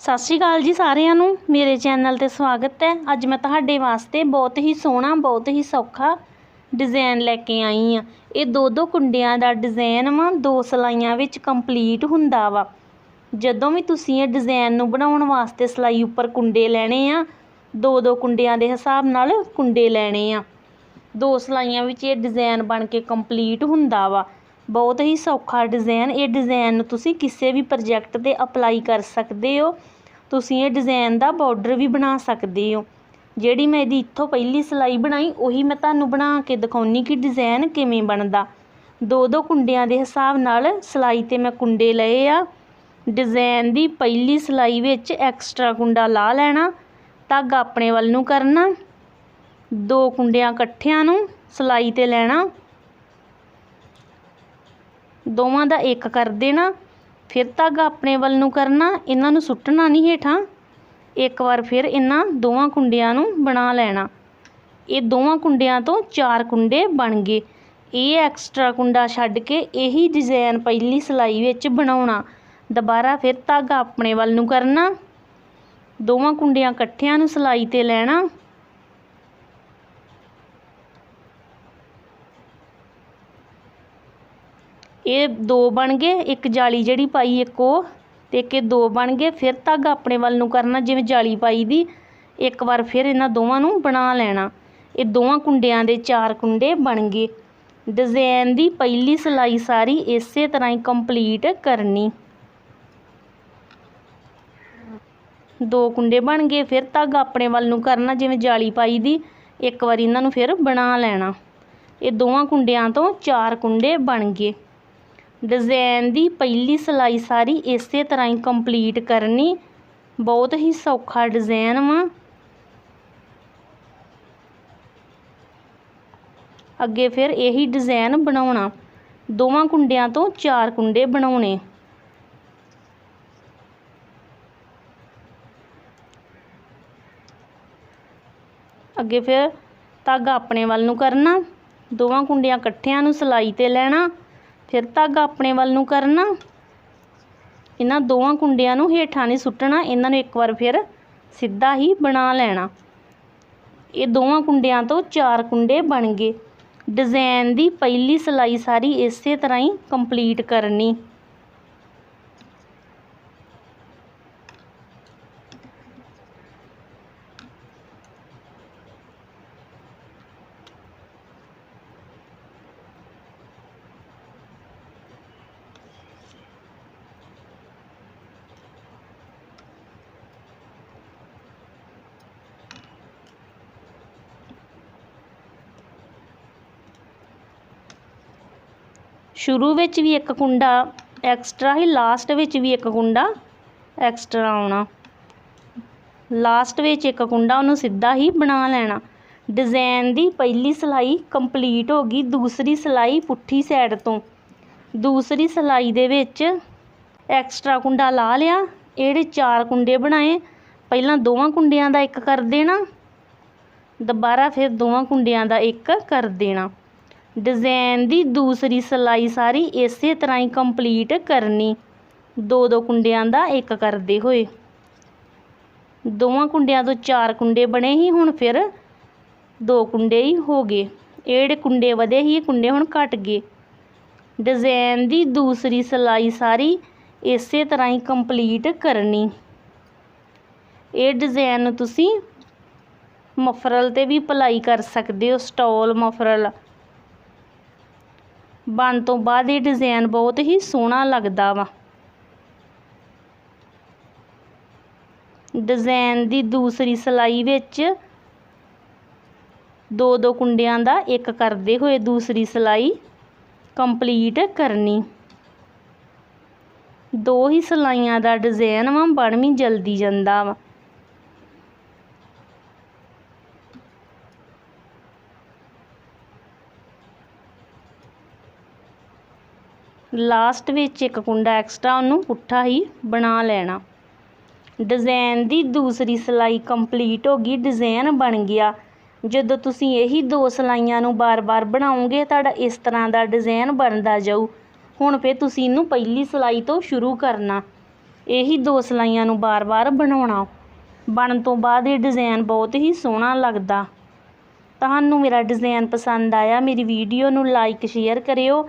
ਸਤਿ ਸ਼੍ਰੀ ਅਕਾਲ ਜੀ ਸਾਰਿਆਂ ਨੂੰ। ਮੇਰੇ ਚੈਨਲ ਤੇ ਸਵਾਗਤ ਹੈ। ਅੱਜ ਮੈਂ ਤੁਹਾਡੇ ਵਾਸਤੇ ਬਹੁਤ ਹੀ ਸੋਹਣਾ, ਬਹੁਤ ਹੀ ਸੌਖਾ ਡਿਜ਼ਾਈਨ ਲੈ ਕੇ ਆਈ ਆ ਇਹ ਦੋ ਦੋ ਕੁੰਡਿਆਂ ਦਾ ਡਿਜ਼ਾਈਨ ਵਾ, ਦੋ ਸਲਾਈਆਂ ਵਿੱਚ ਕੰਪਲੀਟ ਹੁੰਦਾ ਵਾ। ਜਦੋਂ ਵੀ ਤੁਸੀਂ ਇਹ ਡਿਜ਼ਾਈਨ ਨੂੰ ਬਣਾਉਣ ਵਾਸਤੇ ਸਲਾਈ ਉੱਪਰ ਕੁੰਡੇ ਲੈਣੇ ਆ, ਦੋ ਦੋ ਕੁੰਡਿਆਂ ਦੇ ਹਿਸਾਬ ਨਾਲ ਕੁੰਡੇ ਲੈਣੇ ਆ। ਦੋ ਸਲਾਈਆਂ ਵਿੱਚ ਇਹ ਡਿਜ਼ਾਈਨ ਬਣ ਕੇ ਕੰਪਲੀਟ ਹੁੰਦਾ ਵਾ। ਬਹੁਤ ਹੀ ਸੌਖਾ ਡਿਜ਼ਾਈਨ ਇਹ ਡਿਜ਼ਾਈਨ ਨੂੰ ਤੁਸੀਂ ਕਿਸੇ ਵੀ ਪ੍ਰੋਜੈਕਟ ਤੇ ਅਪਲਾਈ ਕਰ ਸਕਦੇ ਹੋ। ਤੁਸੀਂ ਇਹ ਡਿਜ਼ਾਈਨ ਦਾ ਬਾਰਡਰ ਵੀ ਬਣਾ ਸਕਦੇ ਹੋ। ਜਿਹੜੀ ਮੈਂ ਇਹਦੀ ਇੱਥੋਂ ਪਹਿਲੀ ਸਲਾਈ ਬਣਾਈ, ਉਹੀ ਮੈਂ ਤੁਹਾਨੂੰ ਬਣਾ ਕੇ ਦਿਖਾਉਣੀ ਕਿ ਡਿਜ਼ਾਈਨ ਕਿਵੇਂ ਬਣਦਾ। ਦੋ ਦੋ ਕੁੰਡਿਆਂ ਦੇ ਹਿਸਾਬ ਨਾਲ ਸਲਾਈ ਤੇ ਮੈਂ ਕੁੰਡੇ ਲਏ ਆ। ਡਿਜ਼ਾਈਨ ਦੀ ਪਹਿਲੀ ਸਲਾਈ ਵਿੱਚ ਐਕਸਟਰਾ ਕੁੰਡਾ ਲਾ ਲੈਣਾ, ਧਾਗਾ ਆਪਣੇ ਵੱਲ ਨੂੰ ਕਰਨਾ। ਦੋ ਕੁੰਡਿਆਂ ਇਕੱਠਿਆਂ ਨੂੰ ਸਲਾਈ ਤੇ ਲੈਣਾ। ਦੋਵਾਂ ਦਾ ਇੱਕ ਕਰ ਦੇਣਾ, ਫਿਰ ਧਾਗਾ ਆਪਣੇ ਵੱਲ ਨੂੰ ਕਰਨਾ, ਇਹਨਾਂ ਨੂੰ ਸੁੱਟਣਾ ਨਹੀਂ ਹੇਠਾਂ। ਇੱਕ ਵਾਰ ਫਿਰ ਇਹਨਾਂ ਦੋਵਾਂ ਕੁੰਡਿਆਂ ਨੂੰ ਬਣਾ ਲੈਣਾ। ਇਹ ਦੋਵਾਂ ਕੁੰਡਿਆਂ ਤੋਂ ਚਾਰ ਕੁੰਡੇ ਬਣ ਗਏ। ਇਹ ਐਕਸਟਰਾ ਕੁੰਡਾ ਛੱਡ ਕੇ ਇਹੀ ਡਿਜ਼ਾਈਨ ਪਹਿਲੀ ਸਲਾਈ ਵਿੱਚ ਬਣਾਉਣਾ। ਦੁਬਾਰਾ ਫਿਰ ਧਾਗਾ ਆਪਣੇ ਵੱਲ ਨੂੰ ਕਰਨਾ। ਦੋਵਾਂ ਕੁੰਡਿਆਂ ਇਕੱਠਿਆਂ ਨੂੰ ਸਲਾਈ ਤੇ ਲੈਣਾ। ਇਹ ਦੋ ਬਣ ਗਏ, ਇੱਕ ਜਾਲੀ ਜਿਹੜੀ ਪਾਈ ਇੱਕ ਉਹ ਤੇ ਇੱਕ ਇਹ ਦੋ ਬਣ ਗਏ, ਫਿਰ ਧਾਗਾ ਆਪਣੇ ਵੱਲ ਨੂੰ ਕਰਨਾ, ਜਿਵੇਂ ਜਾਲੀ ਪਾਈ ਦੀ, ਇੱਕ ਵਾਰ ਫਿਰ ਇਹਨਾਂ ਦੋਵਾਂ ਨੂੰ ਬਣਾ ਲੈਣਾ। ਇਹ ਦੋਵਾਂ ਕੁੰਡਿਆਂ ਦੇ ਚਾਰ ਕੁੰਡੇ ਬਣ ਗਏ। ਡਿਜ਼ਾਈਨ ਦੀ ਪਹਿਲੀ ਸਿਲਾਈ ਸਾਰੀ ਇਸੇ ਤਰ੍ਹਾਂ ਹੀ ਕੰਪਲੀਟ ਕਰਨੀ। ਦੋ ਕੁੰਡੇ ਬਣ ਗਏ, ਫਿਰ ਧਾਗਾ ਆਪਣੇ ਵੱਲ ਨੂੰ ਕਰਨਾ, ਜਿਵੇਂ ਜਾਲੀ ਪਾਈ ਦੀ, ਇੱਕ ਵਾਰੀ ਇਹਨਾਂ ਨੂੰ ਫਿਰ ਬਣਾ ਲੈਣਾ। ਇਹ ਦੋਵਾਂ ਕੁੰਡਿਆਂ ਤੋਂ ਚਾਰ ਕੁੰਡੇ ਬਣ ਗਏ। ਡਿਜ਼ਾਈਨ ਦੀ ਪਹਿਲੀ ਸਲਾਈ ਸਾਰੀ ਇਸੇ ਤਰ੍ਹਾਂ ਹੀ ਕੰਪਲੀਟ ਕਰਨੀ। ਬਹੁਤ ਹੀ ਸੌਖਾ ਡਿਜ਼ਾਈਨ ਵਾ। ਅੱਗੇ ਫਿਰ ਇਹੀ ਡਿਜ਼ਾਈਨ ਬਣਾਉਣਾ। ਦੋਵਾਂ ਕੁੰਡਿਆਂ ਤੋਂ ਚਾਰ ਕੁੰਡੇ ਬਣਾਉਣੇ। ਅੱਗੇ ਫਿਰ ਧਾਗਾ ਆਪਣੇ ਵੱਲ ਨੂੰ ਕਰਨਾ। ਦੋਵਾਂ ਕੁੰਡਿਆਂ ਇਕੱਠਿਆਂ ਨੂੰ ਸਲਾਈ ਤੇ ਲੈਣਾ। ਫਿਰ ਧਾਗਾ ਆਪਣੇ ਵੱਲ ਨੂੰ ਕਰਨਾ। ਇਹਨਾਂ ਦੋਵਾਂ ਕੁੰਡਿਆਂ ਨੂੰ ਹੇਠਾਂ ਨਹੀਂ ਸੁੱਟਣਾ, ਇਹਨਾਂ ਨੂੰ ਇੱਕ ਵਾਰ ਫਿਰ ਸਿੱਧਾ ਹੀ ਬਣਾ ਲੈਣਾ। ਇਹ ਦੋਵਾਂ ਕੁੰਡਿਆਂ ਤੋਂ ਚਾਰ ਕੁੰਡੇ ਬਣ ਗਏ। ਡਿਜ਼ਾਈਨ ਦੀ ਪਹਿਲੀ ਸਲਾਈ ਸਾਰੀ ਇਸੇ ਤਰ੍ਹਾਂ ਹੀ ਕੰਪਲੀਟ ਕਰਨੀ। ਸ਼ੁਰੂ ਵਿੱਚ ਵੀ ਇੱਕ ਕੁੰਡਾ ਐਕਸਟਰਾ ਹੀ ਲਾਸਟ ਵਿੱਚ ਵੀ ਇੱਕ ਕੁੰਡਾ ਐਕਸਟਰਾ ਆਉਣਾ। ਲਾਸਟ ਵਿੱਚ ਇੱਕ ਕੁੰਡਾ ਉਹਨੂੰ ਸਿੱਧਾ ਹੀ ਬਣਾ ਲੈਣਾ। ਡਿਜ਼ਾਈਨ ਦੀ ਪਹਿਲੀ ਸਲਾਈ ਕੰਪਲੀਟ ਹੋ ਗਈ, ਦੂਸਰੀ ਸਲਾਈ ਪੁੱਠੀ ਸਾਈਡ ਤੋਂ। ਦੂਸਰੀ ਸਲਾਈ ਦੇ ਵਿੱਚ ਐਕਸਟਰਾ ਕੁੰਡਾ ਲਾ ਲਿਆ ਇਹ ਚਾਰ ਕੁੰਡੇ ਬਣਾਏ। ਪਹਿਲਾਂ ਦੋਵਾਂ ਕੁੰਡਿਆਂ ਦਾ ਇੱਕ ਕਰ ਦੇਣਾ, ਦੁਬਾਰਾ ਫਿਰ ਦੋਵਾਂ ਕੁੰਡਿਆਂ ਦਾ ਇੱਕ ਕਰ ਦੇਣਾ। ਡਿਜ਼ਾਈਨ ਦੀ ਦੂਸਰੀ ਸਲਾਈ ਸਾਰੀ ਇਸੇ ਤਰ੍ਹਾਂ ਹੀ ਕੰਪਲੀਟ ਕਰਨੀ। ਦੋ ਦੋ ਕੁੰਡਿਆਂ ਦਾ ਇੱਕ ਕਰਦੇ ਹੋਏ। ਦੋਵਾਂ ਕੁੰਡਿਆਂ ਤੋਂ ਚਾਰ ਕੁੰਡੇ ਬਣੇ ਹੀ ਹੁਣ ਫਿਰ ਦੋ ਕੁੰਡੇ ਹੀ ਹੋ ਗਏ। ਇਹ ਜਿਹੜੇ ਕੁੰਡੇ ਵਧੇ ਸੀ, ਇਹ ਕੁੰਡੇ ਹੁਣ ਘਟ ਗਏ। ਡਿਜ਼ਾਈਨ ਦੀ ਦੂਸਰੀ ਸਲਾਈ ਸਾਰੀ ਇਸੇ ਤਰ੍ਹਾਂ ਹੀ ਕੰਪਲੀਟ ਕਰਨੀ। ਇਹ ਡਿਜ਼ਾਈਨ ਤੁਸੀਂ ਮਫਰਲ ਤੇ ਵੀ ਅਪਲਾਈ ਕਰ ਸਕਦੇ ਹੋ ਸਟੋਲ ਮਫਰਲ। ਬਣ ਤੋਂ ਬਾਅਦ ਇਹ ਡਿਜ਼ਾਈਨ ਬਹੁਤ ਹੀ ਸੋਹਣਾ ਲੱਗਦਾ ਵਾ। ਡਿਜ਼ਾਈਨ ਦੀ ਦੂਸਰੀ ਸਲਾਈ ਵਿੱਚ ਦੋ ਦੋ ਕੁੰਡਿਆਂ ਦਾ ਇੱਕ ਕਰਦੇ ਹੋਏ ਦੂਸਰੀ ਸਲਾਈ ਕੰਪਲੀਟ ਕਰਨੀ। ਦੋ ਹੀ ਸਲਾਈਆਂ ਦਾ ਡਿਜ਼ਾਈਨ ਵਾ ਬਣ ਵੀ ਜਲਦੀ ਜਾਂਦਾ ਵਾ। ਲਾਸਟ ਵਿੱਚ ਇੱਕ ਕੁੰਡਾ ਐਕਸਟਰਾ ਉਹਨੂੰ ਪੁੱਠਾ ਹੀ ਬਣਾ ਲੈਣਾ। ਡਿਜ਼ਾਇਨ ਦੀ ਦੂਸਰੀ ਸਿਲਾਈ ਕੰਪਲੀਟ ਹੋ ਗਈ ਡਿਜ਼ਾਇਨ ਬਣ ਗਿਆ। ਜਦੋਂ ਤੁਸੀਂ ਇਹੀ ਦੋ ਸਿਲਾਈਆਂ ਨੂੰ ਬਾਰ-ਬਾਰ ਬਣਾਉਂਗੇ ਤੁਹਾਡਾ ਇਸ ਤਰ੍ਹਾਂ ਦਾ ਡਿਜ਼ਾਇਨ ਬਣਦਾ ਜਾਊ। ਹੁਣ ਫਿਰ ਤੁਸੀਂ ਇਹਨੂੰ ਪਹਿਲੀ ਸਿਲਾਈ ਤੋਂ ਸ਼ੁਰੂ ਕਰਨਾ। ਇਹੀ ਦੋ ਸਿਲਾਈਆਂ ਨੂੰ ਬਾਰ-ਬਾਰ ਬਣਾਉਣਾ। ਬਣਨ ਤੋਂ ਬਾਅਦ ਇਹ ਡਿਜ਼ਾਇਨ ਬਹੁਤ ਹੀ ਸੋਹਣਾ ਲੱਗਦਾ। ਤੁਹਾਨੂੰ ਮੇਰਾ ਡਿਜ਼ਾਇਨ ਪਸੰਦ ਆਇਆ, ਮੇਰੀ ਵੀਡੀਓ ਨੂੰ ਲਾਈਕ, ਸ਼ੇਅਰ ਕਰਿਓ।